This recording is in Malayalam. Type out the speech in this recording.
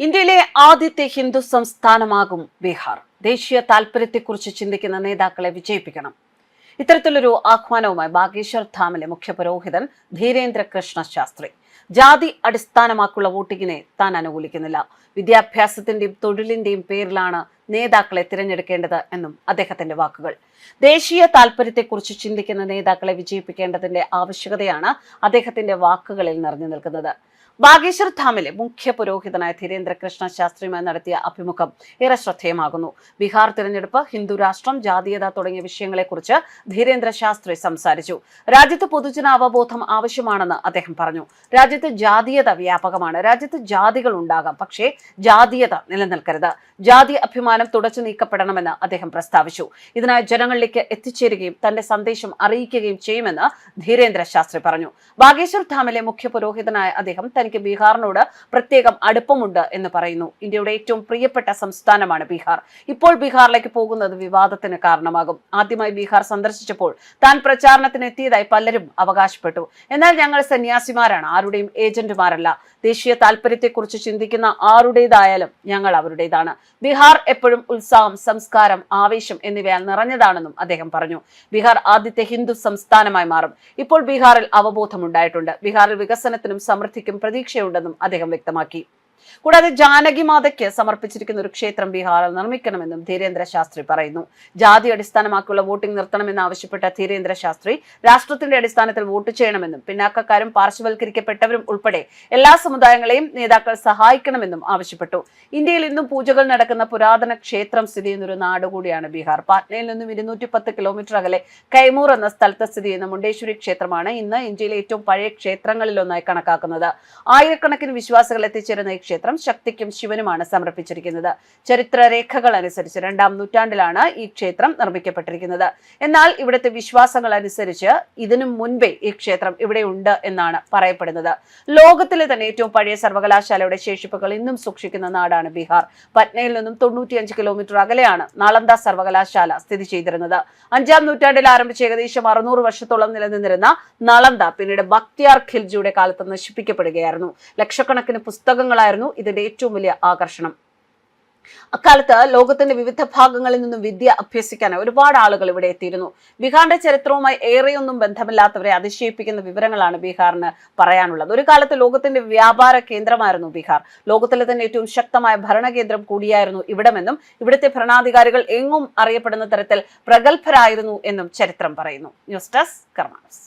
ഇന്ത്യയിലെ ആദ്യത്തെ ഹിന്ദു സംസ്ഥാനമാകും ബീഹാർ. ദേശീയ താൽപര്യത്തെക്കുറിച്ച് ചിന്തിക്കുന്ന നേതാക്കളെ വിജയിപ്പിക്കണം. ഇത്തരത്തിലൊരു ആഹ്വാനവുമായി ബാഗേശ്വർ ധാമിലെ മുഖ്യപുരോഹിതൻ ധീരേന്ദ്ര കൃഷ്ണ ശാസ്ത്രി. ജാതി അടിസ്ഥാനമാക്കുള്ള വോട്ടിങ്ങിനെ താൻ അനുകൂലിക്കുന്നില്ല. വിദ്യാഭ്യാസത്തിന്റെയും തൊഴിലിന്റെയും പേരിലാണ് നേതാക്കളെ തിരഞ്ഞെടുക്കേണ്ടത് എന്നും അദ്ദേഹത്തിന്റെ വാക്കുകൾ. ദേശീയ താൽപര്യത്തെക്കുറിച്ച് ചിന്തിക്കുന്ന നേതാക്കളെ വിജയിപ്പിക്കേണ്ടതിന്റെ ആവശ്യകതയാണ് അദ്ദേഹത്തിന്റെ വാക്കുകളിൽ നിറഞ്ഞു നിൽക്കുന്നത്. ബാഗേശ്വർ ധാമിലെ മുഖ്യ പുരോഹിതനായ ധീരേന്ദ്ര കൃഷ്ണ ശാസ്ത്രിയുമായി നടത്തിയ അഭിമുഖം ഏറെ ശ്രദ്ധേയമാകുന്നു. ബീഹാർ തിരഞ്ഞെടുപ്പ് ഹിന്ദു രാഷ്ട്രം ജാതീയത തുടങ്ങിയ വിഷയങ്ങളെക്കുറിച്ച് ധീരേന്ദ്ര ശാസ്ത്രി സംസാരിച്ചു. രാജ്യത്ത് പൊതുജന അവബോധം ആവശ്യമാണെന്ന് അദ്ദേഹം പറഞ്ഞു. രാജ്യത്ത് ജാതീയത വ്യാപകമാണ്. രാജ്യത്ത് ജാതികൾ ഉണ്ടാകാം. പക്ഷേ ജാതീയത നിലനിൽക്കരുത്. ജാതി അഭിമാനം തുടച്ചു നീക്കപ്പെടണമെന്ന് അദ്ദേഹം പ്രസ്താവിച്ചു. ഇതിനായി ജനങ്ങളിലേക്ക് എത്തിച്ചേരുകയും തന്റെ സന്ദേശം അറിയിക്കുകയും ചെയ്യുമെന്ന് ധീരേന്ദ്ര ശാസ്ത്രി പറഞ്ഞു. ബാഗേശ്വർ ധാമിലെ മുഖ്യ പുരോഹിതനായ അദ്ദേഹം തനിക്ക് ബീഹാറിനോട് പ്രത്യേകം അടുപ്പമുണ്ട് എന്ന് പറയുന്നു. ഇന്ത്യയുടെ ഏറ്റവും പ്രിയപ്പെട്ട സംസ്ഥാനമാണ് ബീഹാർ. ഇപ്പോൾ ബീഹാറിലേക്ക് പോകുന്നത് വിവാദത്തിന് കാരണമാകും. ആദ്യമായി ബീഹാർ സന്ദർശിച്ചപ്പോൾ താൻ പ്രചാരണത്തിന് എത്തിയതായി പലരും അവകാശപ്പെട്ടു. എന്നാൽ ഞങ്ങൾ സന്യാസിമാരാണ് ആരുടെയും ഏജന്റുമാരല്ല. ദേശീയ താല്പര്യത്തെക്കുറിച്ച് ചിന്തിക്കുന്ന ആരുടേതായാലും ഞങ്ങൾ അവരുടേതാണ്. ബീഹാർ എപ്പോഴും ഉത്സാഹം സംസ്കാരം ആവേശം എന്നിവയാൽ നിറഞ്ഞതാണെന്നും അദ്ദേഹം പറഞ്ഞു. ബീഹാർ ആദ്യത്തെ ഹിന്ദു സംസ്ഥാനമായി മാറും. ഇപ്പോൾ ബീഹാറിൽ അവബോധമുണ്ടായിട്ടുണ്ട്. ബീഹാറിൽ വികസനത്തിനും സമൃദ്ധിക്കും പ്രതീക്ഷയുണ്ടെന്നും അദ്ദേഹം വ്യക്തമാക്കി കൂടാതെ ജാനകി മാതയ്ക്ക് സമർപ്പിച്ചിരിക്കുന്ന ഒരു ക്ഷേത്രം ബീഹാറിൽ നിർമ്മിക്കണമെന്നും ധീരേന്ദ്ര ശാസ്ത്രി പറയുന്നു. ജാതി അടിസ്ഥാനമാക്കിയുള്ള വോട്ടിംഗ് നിർത്തണമെന്ന് ആവശ്യപ്പെട്ട ധീരേന്ദ്ര ശാസ്ത്രി രാഷ്ട്രത്തിന്റെ അടിസ്ഥാനത്തിൽ വോട്ട് ചെയ്യണമെന്നും പിന്നാക്കക്കാരും പാർശ്വവൽക്കരിക്കപ്പെട്ടവരും ഉൾപ്പെടെ എല്ലാ സമുദായങ്ങളെയും നേതാക്കൾ സഹായിക്കണമെന്നും ആവശ്യപ്പെട്ടു. ഇന്ത്യയിൽ ഇന്നും പൂജകൾ നടക്കുന്ന പുരാതന ക്ഷേത്രം സ്ഥിതി ചെയ്യുന്നൊരു നാട് കൂടിയാണ് ബീഹാർ. പാറ്റ്നയിൽ നിന്നും ഇരുന്നൂറ്റി പത്ത് കിലോമീറ്റർ അകലെ കൈമൂർ എന്ന സ്ഥലത്ത് സ്ഥിതി ചെയ്യുന്ന മുണ്ടേശ്വരി ക്ഷേത്രമാണ് ഇന്ന് ഇന്ത്യയിലെ ഏറ്റവും പഴയ ക്ഷേത്രങ്ങളിലൊന്നായി കണക്കാക്കുന്നത്. ആയിരക്കണക്കിന് വിശ്വാസികൾ എത്തിച്ചേരുന്ന ഈ ക്ഷേത്രം ശക്തിക്കും ശിവനുമാണ് സമർപ്പിച്ചിരിക്കുന്നത്. ചരിത്രരേഖകൾ അനുസരിച്ച് രണ്ടാം നൂറ്റാണ്ടിലാണ് ഈ ക്ഷേത്രം നിർമ്മിക്കപ്പെട്ടിരിക്കുന്നത്. എന്നാൽ ഇവിടുത്തെ വിശ്വാസങ്ങൾ അനുസരിച്ച് ഇതിനു മുൻപേ ഈ ക്ഷേത്രം ഇവിടെ ഉണ്ട് എന്നാണ് പറയപ്പെടുന്നത്. ലോകത്തിലെ തന്നെ ഏറ്റവും പഴയ സർവകലാശാലയുടെ ശേഷിപ്പുകൾ ഇന്നും സൂക്ഷിക്കുന്ന നാടാണ് ബീഹാർ. പറ്റ്നയിൽ നിന്നും തൊണ്ണൂറ്റിയഞ്ച് കിലോമീറ്റർ അകലെയാണ് നാളന്ദ സർവകലാശാല സ്ഥിതി ചെയ്തിരുന്നത്. അഞ്ചാം നൂറ്റാണ്ടിൽ ആരംഭിച്ച ഏകദേശം അറുന്നൂറ് വർഷത്തോളം നിലനിന്നിരുന്ന നളന്ദ പിന്നീട് ബക്തിയാർ ഖിൽജിയുടെ കാലത്ത് നശിപ്പിക്കപ്പെടുകയായിരുന്നു. ലക്ഷക്കണക്കിന് പുസ്തകങ്ങളായിരുന്നു ഇതിന്റെ ഏറ്റവും വലിയ ആകർഷണം. അക്കാലത്ത് ലോകത്തിന്റെ വിവിധ ഭാഗങ്ങളിൽ നിന്നും വിദ്യ അഭ്യസിക്കാൻ ഒരുപാട് ആളുകൾ ഇവിടെ എത്തിയിരുന്നു. ബീഹാറിന്റെ ചരിത്രവുമായി ഏറെയൊന്നും ബന്ധമില്ലാത്തവരെ അതിശയിപ്പിക്കുന്ന വിവരങ്ങളാണ് ബീഹാറിന് പറയാനുള്ളത്. ഒരു കാലത്ത് ലോകത്തിന്റെ വ്യാപാര കേന്ദ്രമായിരുന്നു ബീഹാർ. ലോകത്തിലെ തന്നെ ഏറ്റവും ശക്തമായ ഭരണകേന്ദ്രം കൂടിയായിരുന്നു ഇവിടമെന്നും ഇവിടുത്തെ ഭരണാധികാരികൾ എങ്ങും അറിയപ്പെടുന്ന തരത്തിൽ പ്രഗത്ഭരായിരുന്നു എന്നും ചരിത്രം പറയുന്നു. News desk കർമാനസ്.